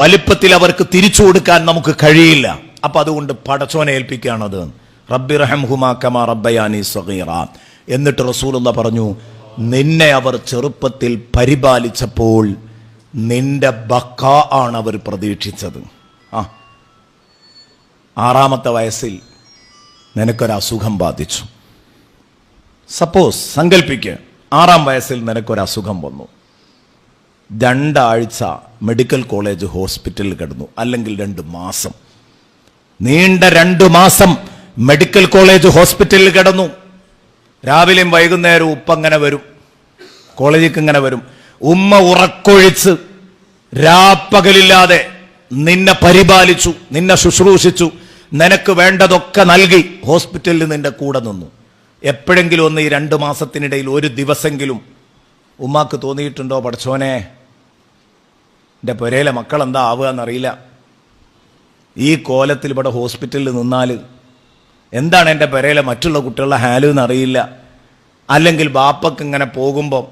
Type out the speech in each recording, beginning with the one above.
വലിപ്പത്തിൽ അവർക്ക് തിരിച്ചു കൊടുക്കാൻ നമുക്ക് കഴിയില്ല. അപ്പൊ അതുകൊണ്ട് പടച്ചോനെ ഏൽപ്പിക്കുകയാണത് റബ്ബി റഹംഹുമാ കമാ റബ്ബയാനി സഹീറ എന്നിട്ട് റസൂലുള്ള പറഞ്ഞു നിന്നെ അവർ ചെറുപ്പത്തിൽ പരിപാലിച്ചപ്പോൾ നിന്റെ ബക്ക ആണ് അവർ പ്രതീക്ഷിച്ചത്. ആ. ആറാമത്തെ വയസ്സിൽ നിനക്കൊരു അസുഖം ബാധിച്ചു. സപ്പോസ് സങ്കല്പിക്ക് ആറാം വയസ്സിൽ നിനക്കൊരു അസുഖം വന്നു. രണ്ടാഴ്ച മെഡിക്കൽ കോളേജ് ഹോസ്പിറ്റലിൽ കിടന്നു. അല്ലെങ്കിൽ രണ്ട് മാസം. നീണ്ട രണ്ട് മാസം മെഡിക്കൽ കോളേജ് ഹോസ്പിറ്റലിൽ കിടന്നു. രാവിലെയും വൈകുന്നേരവും ഉപ്പ അങ്ങനെ വരും. കോളേജിലേക്ക് ഇങ്ങനെ വരും. ഉമ്മ ഉറക്കൊഴിച്ച് രാപ്പകലില്ലാതെ നിന്നെ പരിപാലിച്ചു നിന്നെ ശുശ്രൂഷിച്ചു നിനക്ക് വേണ്ടതൊക്കെ നൽകി ഹോസ്പിറ്റലിൽ നിന്റെ കൂടെ നിന്നു. എപ്പോഴെങ്കിലും ഒന്ന് ഈ രണ്ട് മാസത്തിനിടയിൽ ഒരു ദിവസമെങ്കിലും ഉമ്മാക്ക് തോന്നിയിട്ടുണ്ടോ പഠിച്ചോനെ? എന്റെ പുരയിലെ മക്കൾ എന്താ ആവുക എന്നറിയില്ല ഈ കോലത്തിൽ ഇവിടെ ഹോസ്പിറ്റലിൽ നിന്നാൽ എന്താണ് എന്റെ പുരയിലെ മറ്റുള്ള കുട്ടികളുടെ ഹാലു എന്നറിയില്ല. അല്ലെങ്കിൽ ബാപ്പക്ക് ഇങ്ങനെ പോകുമ്പം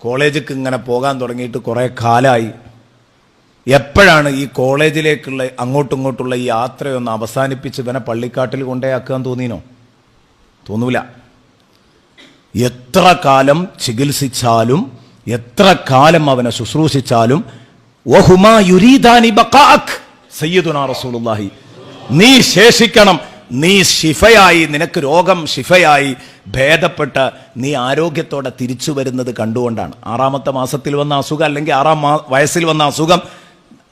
കോളേജിക്ക് ഇങ്ങനെ പോകാൻ തുടങ്ങിയിട്ട് കുറേ കാലമായി എപ്പോഴാണ് ഈ കോളേജിലേക്കുള്ള അങ്ങോട്ടും ഇങ്ങോട്ടുള്ള ഈ യാത്രയൊന്ന് അവസാനിപ്പിച്ച് ഇവനെ പള്ളിക്കാട്ടിൽ കൊണ്ടേയാക്കാൻ തോന്നിനോ തോന്നൂല. എത്ര കാലം ചികിത്സിച്ചാലും എത്ര കാലം അവനെ ശുശ്രൂഷിച്ചാലും നീ ശേഷിക്കണം. നീ ശിഫയായി. നിനക്ക് രോഗം ശിഫയായി. ഭേദപ്പെട്ട് നീ ആരോഗ്യത്തോടെ തിരിച്ചു വരുന്നത് കണ്ടുകൊണ്ടാണ്. ആറാമത്തെ മാസത്തിൽ വന്ന അസുഖം അല്ലെങ്കിൽ ആറാം വയസ്സിൽ വന്ന അസുഖം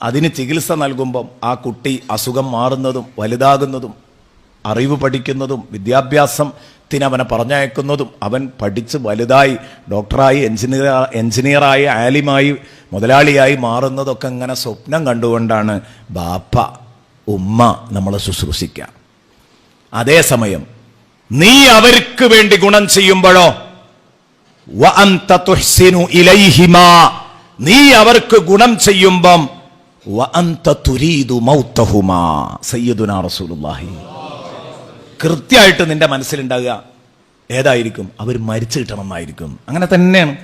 അതിന് ചികിത്സ നൽകുമ്പം ആ കുട്ടി അസുഖം മാറുന്നതും വലുതാകുന്നതും അറിവ് പഠിക്കുന്നതും വിദ്യാഭ്യാസത്തിന് അവനെ പറഞ്ഞയക്കുന്നതും അവൻ പഠിച്ച് വലുതായി ഡോക്ടറായി എഞ്ചിനീയർ എഞ്ചിനീയറായി ആലിമായി മുതലാളിയായി മാറുന്നതൊക്കെ ഇങ്ങനെ സ്വപ്നം കണ്ടുകൊണ്ടാണ് ബാപ്പ ഉമ്മ നമ്മളെ ശുശ്രൂഷിക്കുക. അതേസമയം നീ അവർക്ക് വേണ്ടി ഗുണം ചെയ്യുമ്പോഴോ? നീ അവർക്ക് ഗുണം ചെയ്യുമ്പം റസൂലുള്ളാഹി. കൃത്യമായിട്ട് നിന്റെ മനസ്സിലുണ്ടാകുക. ഏതായിരിക്കും? അവർ മരിച്ചു കിട്ടണമെന്നായിരിക്കും അങ്ങനെ തന്നെയാണ്.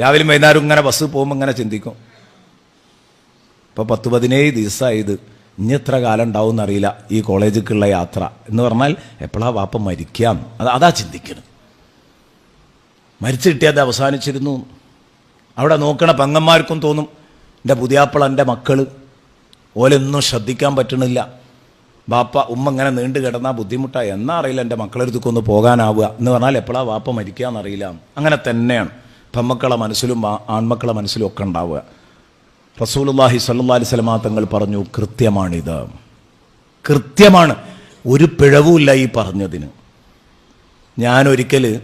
രാവിലെ വൈകുന്നേരം ഇങ്ങനെ ബസ് പോകുമ്പോൾ ഇങ്ങനെ ചിന്തിക്കും. ഇപ്പൊ പത്ത് പതിനേഴ് ദിവസമായത് ഇനി എത്ര കാലം ഉണ്ടാവും എന്നറിയില്ല ഈ കോളേജിലേക്കുള്ള യാത്ര എന്ന് പറഞ്ഞാൽ എപ്പോഴാ വാപ്പ മരിക്കാം അത് അതാ ചിന്തിക്കുന്നത് മരിച്ചു കിട്ടിയത് അവസാനിച്ചിരുന്നു. അവിടെ നോക്കണ പെങ്ങന്മാർക്കും തോന്നും. എന്റെ പുതിയാപ്പിള എന്റെ മക്കൾ ഓലൊന്നും ശ്രദ്ധിക്കാൻ പറ്റണില്ല. ബാപ്പ ഉമ്മ ഇങ്ങനെ നീണ്ടു കിടന്നാൽ ബുദ്ധിമുട്ടായി എന്നാ അറിയില്ല എന്റെ മക്കളെടുത്തൊക്കെ ഒന്ന് പോകാനാവുക. എന്ന് പറഞ്ഞാൽ എപ്പോഴാ വാപ്പ മരിക്കുക എന്നറിയില്ല. അങ്ങനെ തന്നെയാണ് പെമ്മക്കളെ മനസ്സിലും ആൺമക്കളെ മനസ്സിലും ഒക്കെ ഉണ്ടാവുക. റസൂലുള്ളാഹി സ്വല്ലല്ലാഹി അലൈഹി വസല്ലമ തങ്ങൾ പറഞ്ഞു കൃത്യമാണിത്. കൃത്യമാണ്. ഒരു പിഴവുമില്ല ഈ പറഞ്ഞതിന്. ഞാനൊരിക്കൽ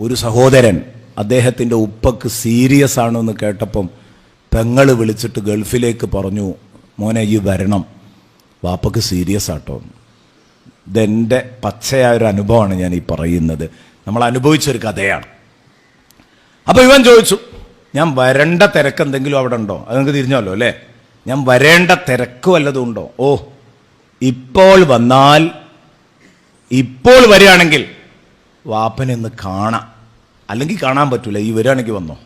ഒരു സഹോദരൻ അദ്ദേഹത്തിന്റെ ഉപ്പക്ക് സീരിയസ് ആണെന്ന് കേട്ടപ്പം പെങ്ങൾ വിളിച്ചിട്ട് ഗൾഫിലേക്ക് പറഞ്ഞു മോനെ ഈ വരണം. വാപ്പക്ക് സീരിയസ് ആട്ടോ. ഇതെന്റെ പച്ചയായ ഒരു അനുഭവമാണ് ഞാൻ ഈ പറയുന്നത്. നമ്മൾ അനുഭവിച്ചൊരു കഥയാണ്. അപ്പോൾ ഇവൻ ചോദിച്ചു ഞാൻ വരേണ്ട തിരക്ക് എന്തെങ്കിലും അവിടെ ഉണ്ടോ? അത് നിങ്ങൾക്ക് തിരിഞ്ഞല്ലോ അല്ലേ? ഞാൻ വരേണ്ട തിരക്ക് വല്ലതും ഉണ്ടോ? ഓ ഇപ്പോൾ വന്നാൽ ഇപ്പോൾ വരികയാണെങ്കിൽ വാപ്പനെ ഒന്ന് കാണാം. അല്ലെങ്കിൽ കാണാൻ പറ്റൂല ഈ വരികയാണെങ്കിൽ വന്നോ.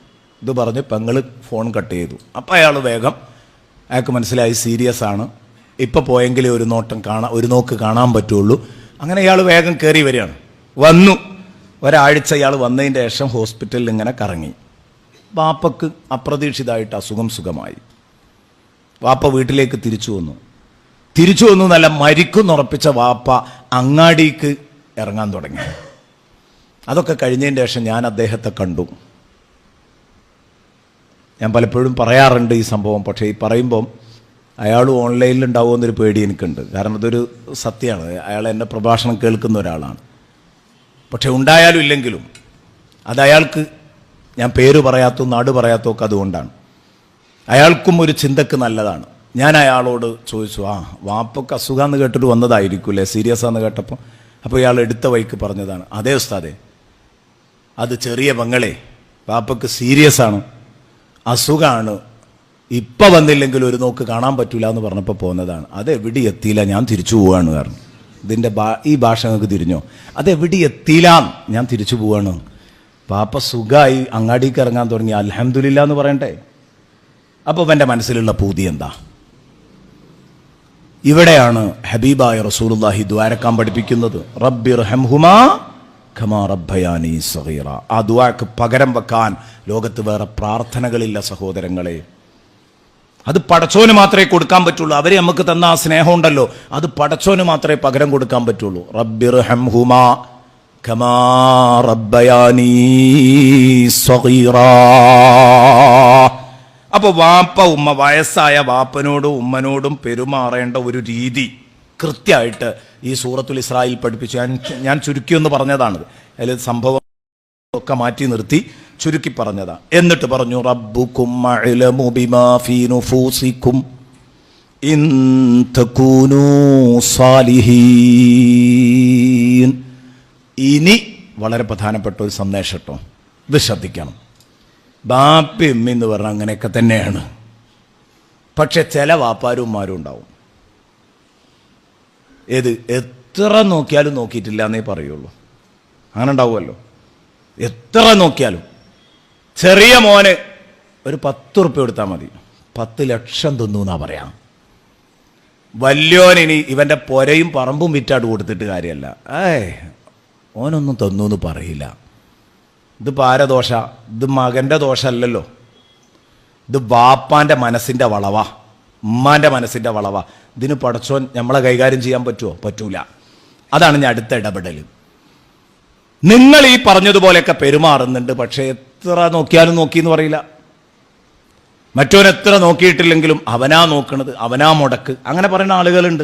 ഇത് പറഞ്ഞ് പെങ്ങൾ ഫോൺ കട്ട് ചെയ്തു. അപ്പം അയാൾ വേഗം അയാൾക്ക് മനസ്സിലായി സീരിയസ് ആണ്. ഇപ്പം പോയെങ്കിലേ ഒരു നോട്ടം കാണാൻ ഒരു നോക്ക് കാണാൻ പറ്റുള്ളൂ. അങ്ങനെ ഇയാൾ വേഗം കയറി വരികയാണ്. വന്നു. ഒരാഴ്ച ഇയാൾ വന്നതിന്റെ ശേഷം ഹോസ്പിറ്റലിൽ ഇങ്ങനെ കറങ്ങി. വാപ്പക്ക് അപ്രതീക്ഷിതമായിട്ട് അസുഖം സുഖമായി. വാപ്പ വീട്ടിലേക്ക് തിരിച്ചു വന്നു. തിരിച്ചു വന്നു നല്ല മരിക്കുന്നുറപ്പിച്ച വാപ്പ അങ്ങാടിക്ക് ഇറങ്ങാൻ തുടങ്ങി. അതൊക്കെ കഴിഞ്ഞതിന് ശേഷം ഞാൻ അദ്ദേഹത്തെ കണ്ടു. ഞാൻ പലപ്പോഴും പറയാറുണ്ട് ഈ സംഭവം പക്ഷേ ഈ പറയുമ്പം അയാൾ ഓൺലൈനിൽ ഉണ്ടാവുമെന്നൊരു പേടി എനിക്കുണ്ട്. കാരണം അതൊരു സത്യമാണ്. അയാൾ എന്റെ പ്രഭാഷണം കേൾക്കുന്ന ഒരാളാണ്. പക്ഷെ ഉണ്ടായാലും ഇല്ലെങ്കിലും അത് അയാൾക്ക് ഞാൻ പേര് പറയാത്തോ നാട് പറയാത്തോ ഒക്കെ അതുകൊണ്ടാണ്. അയാൾക്കും ഒരു ചിന്തക്ക് നല്ലതാണ്. ഞാൻ അയാളോട് ചോദിച്ചു ആ വാപ്പൊക്കെ അസുഖമെന്ന് കേട്ടിട്ട് വന്നതായിരിക്കൂലേ സീരിയസ് ആണെന്ന് കേട്ടപ്പോൾ അപ്പോൾ ഇയാൾ എടുത്ത വഴിക്ക് പറഞ്ഞതാണ് അതേ ഉസ്താദേ അത് ചെറിയ പെങ്ങളെ വാപ്പക്ക് സീരിയസ് ആണ്. അസുഖമാണ് ഇപ്പം വന്നില്ലെങ്കിൽ ഒരു നോക്ക് കാണാൻ പറ്റൂല എന്ന് പറഞ്ഞപ്പോൾ പോകുന്നതാണ് അത് എവിടെ എത്തിയില്ല? ഞാൻ തിരിച്ചു പോവാണ് കാരണം ഇതിന്റെ ഭാ ഈ ഭാഷ നിങ്ങൾക്ക് തിരിഞ്ഞോ? അത് എവിടെ എത്തിയില്ല? ഞാൻ തിരിച്ചു പോവാണ്. പാപ്പ സുഖമായി അങ്ങാടിക്ക് ഇറങ്ങാൻ തുടങ്ങി. അലഹമില്ല എന്ന് പറയണ്ടേ? അപ്പോൾ അവന്റെ മനസ്സിലുള്ള പൂതി എന്താ? ഇവിടെയാണ് ഹബീബായ റസൂലുള്ളാഹി ദ്വാരക്കാൻ പഠിപ്പിക്കുന്നത്. റബ്ബിർ ഹംഹുമാ ഖമാ സഗീറ. ആ ദ്വാക്ക് പകരം വെക്കാൻ ലോകത്ത് വേറെ പ്രാർത്ഥനകളില്ല സഹോദരങ്ങളെ. അത് പടച്ചോന് മാത്രമേ കൊടുക്കാൻ പറ്റുള്ളൂ. അവരെ നമുക്ക് തന്ന ആ സ്നേഹം ഉണ്ടല്ലോ അത് പടച്ചോന് മാത്രമേ പകരം കൊടുക്കാൻ പറ്റുള്ളൂ. റബ്ബിർ ഹംഹുമാ കമാ റബ്ബയാനി സഗീറ. അപ്പൊ വാപ്പ ഉമ്മ വയസ്സായ വാപ്പനോടും ഉമ്മനോടും പെരുമാറേണ്ട ഒരു രീതി കൃത്യമായിട്ട് ഈ സൂറത്തുൽ ഇസ്രായേൽ പഠിപ്പിച്ചു. ഞാൻ ഞാൻ ചുരുക്കിയൊന്ന് പറഞ്ഞതാണ് അതിൽ സംഭവം ഒക്കെ മാറ്റി നിർത്തി. ചുരുക്കി പറഞ്ഞതാ. എന്നിട്ട് പറഞ്ഞു റബ്ബുക്കും ഇനി വളരെ പ്രധാനപ്പെട്ട ഒരു സന്ദേശം കേട്ടോ. ഇത് ശ്രദ്ധിക്കണം. ബാപ്പി ഉമ്മ എന്ന് പറഞ്ഞാൽ അങ്ങനെയൊക്കെ തന്നെയാണ്. പക്ഷെ ചില വാപ്പാരുമാരും ഉണ്ടാവും. ഏത്? എത്ര നോക്കിയാലും നോക്കിയിട്ടില്ല എന്നേ പറയുള്ളൂ. അങ്ങനെ ഉണ്ടാവുമല്ലോ. എത്ര നോക്കിയാലും. ചെറിയ മോന്. ഒരു പത്ത് ഉറുപ്പ്യ കൊടുത്താൽ മതി. പത്ത് ലക്ഷം തിന്നു എന്നാ പറയാം. വല്യോനിനി ഇവന്റെ പൊരയും പറമ്പും വിറ്റാട് കൊടുത്തിട്ട് കാര്യമല്ല ഏയ് ഓനൊന്നും തന്നു എന്ന് പറയില്ല. ഇത് പാരദോഷ ഇത് മകന്റെ ദോഷമല്ലല്ലോ ഇത് ബാപ്പാന്റെ മനസ്സിന്റെ വളവാ. ഉമ്മാന്റെ മനസ്സിന്റെ വളവാ. ഇതിന് പടച്ചോൻ നമ്മളെ കൈകാര്യം ചെയ്യാൻ പറ്റുമോ പറ്റൂല. അതാണ് ഞാൻ അടുത്ത ഇടപെടൽ നിങ്ങൾ ഈ പറഞ്ഞതുപോലെയൊക്കെ പെരുമാറുന്നുണ്ട്. പക്ഷേ എത്ര നോക്കിയാലും നോക്കി എന്ന് പറയില്ല. എത്ര നോക്കിയിട്ടില്ലെങ്കിലും അവനാ നോക്കണത് അവനാ മുടക്ക്. അങ്ങനെ പറയുന്ന ആളുകളുണ്ട്.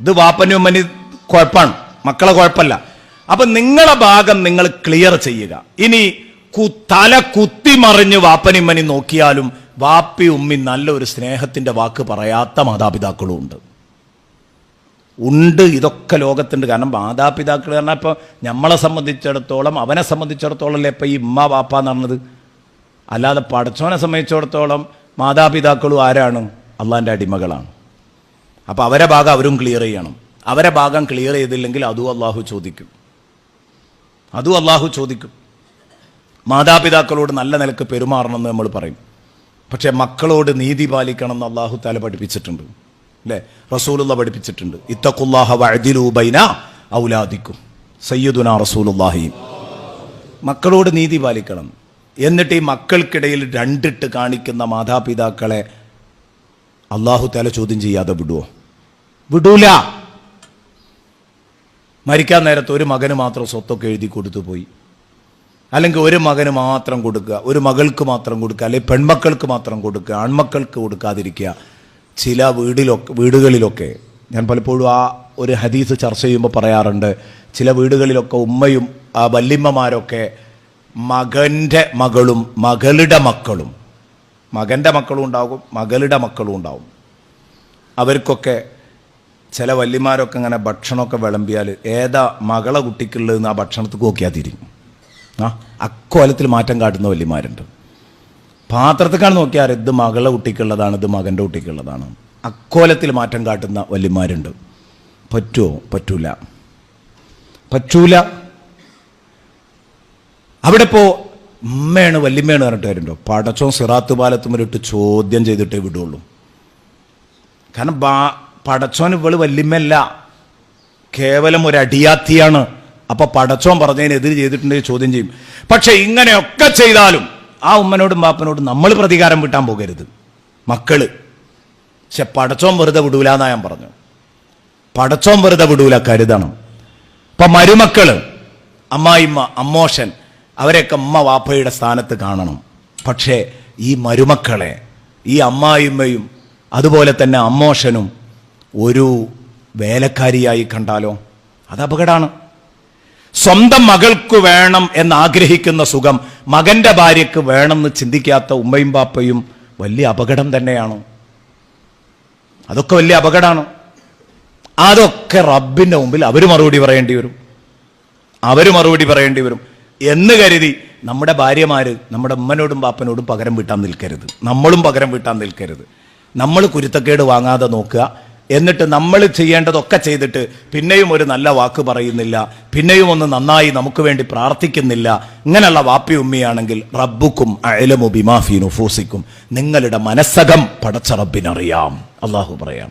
ഇത് വാപ്പനും ഉമ്മനി കുഴപ്പമാണ് മക്കളെ കുഴപ്പമല്ല. അപ്പൊ നിങ്ങളെ ഭാഗം നിങ്ങൾ ക്ലിയർ ചെയ്യുക. ഇനി തല വാപ്പനും വാപ്പനിമ്മനി നോക്കിയാലും വാപ്പി ഉമ്മി നല്ലൊരു സ്നേഹത്തിന്റെ വാക്ക് പറയാത്ത മാതാപിതാക്കളും ഉണ്ട്. ഉണ്ട് ഇതൊക്കെ ലോകത്തുണ്ട്. കാരണം മാതാപിതാക്കൾ പറഞ്ഞാൽ ഇപ്പോൾ നമ്മളെ സംബന്ധിച്ചിടത്തോളം അവനെ സംബന്ധിച്ചിടത്തോളം അല്ലേ ഇപ്പം ഈ ഉമ്മ വാപ്പ എന്ന് പറഞ്ഞത്? അല്ലാതെ പടച്ചോനെ സംബന്ധിച്ചിടത്തോളം മാതാപിതാക്കളും ആരാണ്? അള്ളാന്റെ അടിമകളാണ്. അപ്പോൾ അവരെ ഭാഗം അവരും ക്ലിയർ ചെയ്യണം. അവരെ ഭാഗം ക്ലിയർ ചെയ്തില്ലെങ്കിൽ അതും അള്ളാഹു ചോദിക്കും. അതും അള്ളാഹു ചോദിക്കും. മാതാപിതാക്കളോട് നല്ല നിലയ്ക്ക് പെരുമാറണമെന്ന് നമ്മൾ പറയും. പക്ഷേ മക്കളോട് നീതി പാലിക്കണം എന്ന് അള്ളാഹു തല പഠിപ്പിച്ചിട്ടുണ്ട്. അല്ലേ റസൂലുള്ള പഠിപ്പിച്ചിട്ടുണ്ട്. ഇത്തഖുല്ലാഹ വഅദിലൂബൈന ഔലാദിക്കും. സയ്യിദുനാ റസൂലുള്ളാഹി. മക്കളോട് നീതി പാലിക്കണം. എന്നിട്ട് ഈ മക്കൾക്കിടയിൽ രണ്ടിട്ട് കാണിക്കുന്ന മാതാപിതാക്കളെ അള്ളാഹു തല ചോദ്യം ചെയ്യാതെ വിടുവോ? വിടൂല. മരിക്കാൻ നേരത്ത് ഒരു മകന് മാത്രം സ്വത്തൊക്കെ എഴുതി കൊടുത്തു പോയി. അല്ലെങ്കിൽ ഒരു മകന് മാത്രം കൊടുക്കുക ഒരു മകൾക്ക് മാത്രം കൊടുക്കുക അല്ലെങ്കിൽ പെൺമക്കൾക്ക് മാത്രം കൊടുക്കുക ആൺമക്കൾക്ക് കൊടുക്കാതിരിക്കുക. ചില വീടിലൊക്കെ വീടുകളിലൊക്കെ ഞാൻ പലപ്പോഴും ആ ഒരു ഹദീസ് ചർച്ച ചെയ്യുമ്പോൾ പറയാറുണ്ട് ചില വീടുകളിലൊക്കെ ഉമ്മയും ആ വല്യമ്മമാരൊക്കെ മകന്റെ മകളും മകളുടെ മക്കളും മകന്റെ മക്കളും ഉണ്ടാകും മകളുടെ മക്കളും ഉണ്ടാകും. അവർക്കൊക്കെ ചില വല്യമാരൊക്കെ ഇങ്ങനെ ഭക്ഷണമൊക്കെ വിളമ്പിയാൽ ഏതാ മകളെ കുട്ടിക്കുള്ളതെന്ന് ആ ഭക്ഷണത്തിൽ നോക്കിയാൽ തിരിയും ആ അക്കോലത്തിൽ മാറ്റം കാട്ടുന്ന വല്യമാരുണ്ട് പാത്രത്തിക്കാണ് നോക്കിയാൽ ഇത് മകളെ കുട്ടിക്കുള്ളതാണ് ഇത് മകന്റെ കുട്ടിക്കുള്ളതാണ്. അക്കോലത്തിൽ മാറ്റം കാട്ടുന്ന വല്യമാരുണ്ട് പറ്റുമോ പറ്റൂല. പറ്റൂല. അവിടെ ഇപ്പോൾ ഉമ്മയാണ് വല്യമ്മയാണ് പറഞ്ഞിട്ട് വരുന്നുണ്ടോ പടച്ചോ സിറാത്ത് പാലത്തുമ്മലിട്ട് ചോദ്യം ചെയ്തിട്ടേ വിടുള്ളൂ. കാരണം ബാ പടച്ചോൻ ഇവൾ വല്യമ്മല്ല കേവലം ഒരു അടിയാത്തിയാണ്. അപ്പൊ പടച്ചോൻ പറഞ്ഞതിനെതിരെ ചെയ്തിട്ടുണ്ടെങ്കിൽ ചോദ്യം ചെയ്യും. പക്ഷെ ഇങ്ങനെയൊക്കെ ചെയ്താലും ആ ഉമ്മനോടും ബാപ്പനോടും നമ്മൾ പ്രതികാരം വിട്ടാൻ പോകരുത്. മക്കൾ പക്ഷെ പടച്ചോം വെറുതെ വിടൂല എന്നാ ഞാൻ പറഞ്ഞു. പടച്ചോം വെറുതെ വിടൂല കരുതണം. ഇപ്പൊ മരുമക്കൾ അമ്മായിമ്മ അമ്മോഷൻ അവരെയൊക്കെ അമ്മ വാപ്പയുടെ സ്ഥാനത്ത് കാണണം. പക്ഷേ ഈ മരുമക്കളെ ഈ അമ്മായിമ്മയും അതുപോലെ തന്നെ അമ്മോഷനും ഒരു വേലക്കാരിയായി കണ്ടാലോ? അത് അപകടമാണ്. സ്വന്തം മകൾക്ക് വേണം എന്ന് ആഗ്രഹിക്കുന്ന സുഖം മകന്റെ ഭാര്യയ്ക്ക് എന്ന് ചിന്തിക്കാത്ത ഉമ്മയും പാപ്പയും വലിയ അപകടം തന്നെയാണ്. അതൊക്കെ വലിയ അപകടമാണ്. അതൊക്കെ റബ്ബിന്റെ മുമ്പിൽ അവർ മറുപടി പറയേണ്ടി വരും. അവർ മറുപടി പറയേണ്ടി വരും. എന്ന് കരുതി നമ്മുടെ ഭാര്യമാര് നമ്മുടെ ഉമ്മനോടും പാപ്പനോടും പകരം വീട്ടാൻ നിൽക്കരുത്. നമ്മളും പകരം വീട്ടാൻ നിൽക്കരുത്. നമ്മൾ കുരുത്തക്കേട് വാങ്ങാതെ നോക്കുക. എന്നിട്ട് നമ്മൾ ചെയ്യേണ്ടതൊക്കെ ചെയ്തിട്ട് പിന്നെയും ഒരു നല്ല വാക്ക് പറയുന്നില്ല പിന്നെയും ഒന്ന് നന്നായി നമുക്ക് വേണ്ടി പ്രാർത്ഥിക്കുന്നില്ല. ഇങ്ങനെയുള്ള വാപ്പി ഉമ്മിയാണെങ്കിൽ റബ്ബുക്കും അയലമു ബിമാഫി നുഫൂസിക്കും. നിങ്ങളുടെ മനസ്സകം പടച്ച റബ്ബിനറിയാം. അള്ളാഹു പറയാം.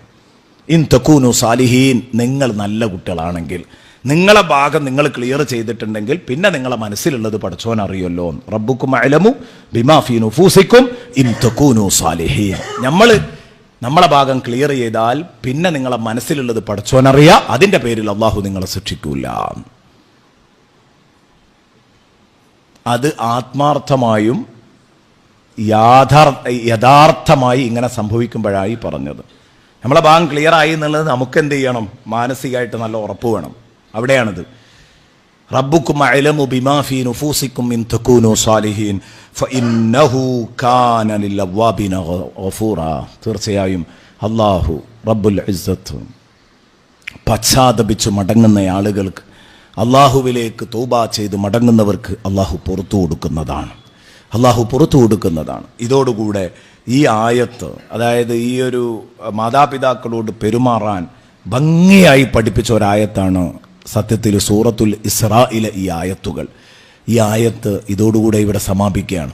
ഇൻ തക്കൂനു സാലിഹീൻ നിങ്ങൾ നല്ല കുട്ടികളാണെങ്കിൽ നിങ്ങളെ ഭാഗം നിങ്ങൾ ക്ലിയർ ചെയ്തിട്ടുണ്ടെങ്കിൽ പിന്നെ നിങ്ങളെ മനസ്സിലുള്ളത് പഠിച്ചോൻ അറിയല്ലോ റബ്ബുക്കും അയലമു ബിമാഫി നുഫൂസിക്കും ഇൻ തക്കൂനു സാലിഹീൻ. നമ്മൾ നമ്മളെ ഭാഗം ക്ലിയർ ചെയ്താൽ പിന്നെ നിങ്ങളെ മനസ്സിലുള്ളത് പഠിച്ചോനറിയ. അതിന്റെ പേരിൽ അള്ളാഹു നിങ്ങളെ ശിക്ഷിക്കൂല അത് ആത്മാർത്ഥമായും യാഥാർ യഥാർത്ഥമായി ഇങ്ങനെ സംഭവിക്കുമ്പോഴായി പറഞ്ഞത്. നമ്മളെ ഭാഗം ക്ലിയർ ആയി എന്നുള്ളത് നമുക്ക് എന്ത് ചെയ്യണം? മാനസികമായിട്ട് നല്ല ഉറപ്പ് വേണം. അവിടെയാണിത്. റബ്ബുക്കും അലമു ബിമാഫി നുഫൂസിക്കും ഇൻ തക്കൂനു സാലിഹീൻ. ഫഇന്നഹു കാന ഗഫൂറ. തീർച്ചയായും അല്ലാഹു റബ്ബുൽ ഇസ്സത്ത് പശ്ചാത്തപിച്ച് മടങ്ങുന്ന ആളുകൾക്ക് അള്ളാഹുവിലേക്ക് തൗബ ചെയ്ത് മടങ്ങുന്നവർക്ക് അള്ളാഹു പുറത്തു കൊടുക്കുന്നതാണ്. അള്ളാഹു പുറത്തു കൊടുക്കുന്നതാണ്. ഇതോടുകൂടെ ഈ ആയത്ത് അതായത് ഈ ഒരു മാതാപിതാക്കളോട് പെരുമാറാൻ ഭംഗിയായി പഠിപ്പിച്ച ഒരായത്താണ് സത്യത്തിൽ സൂറത്തുൽ ഇസ്രായിലെ ഈ ആയത്തുകൾ. ഈ ആയത്ത് ഇതോടുകൂടെ ഇവിടെ സമാപിക്കുകയാണ്.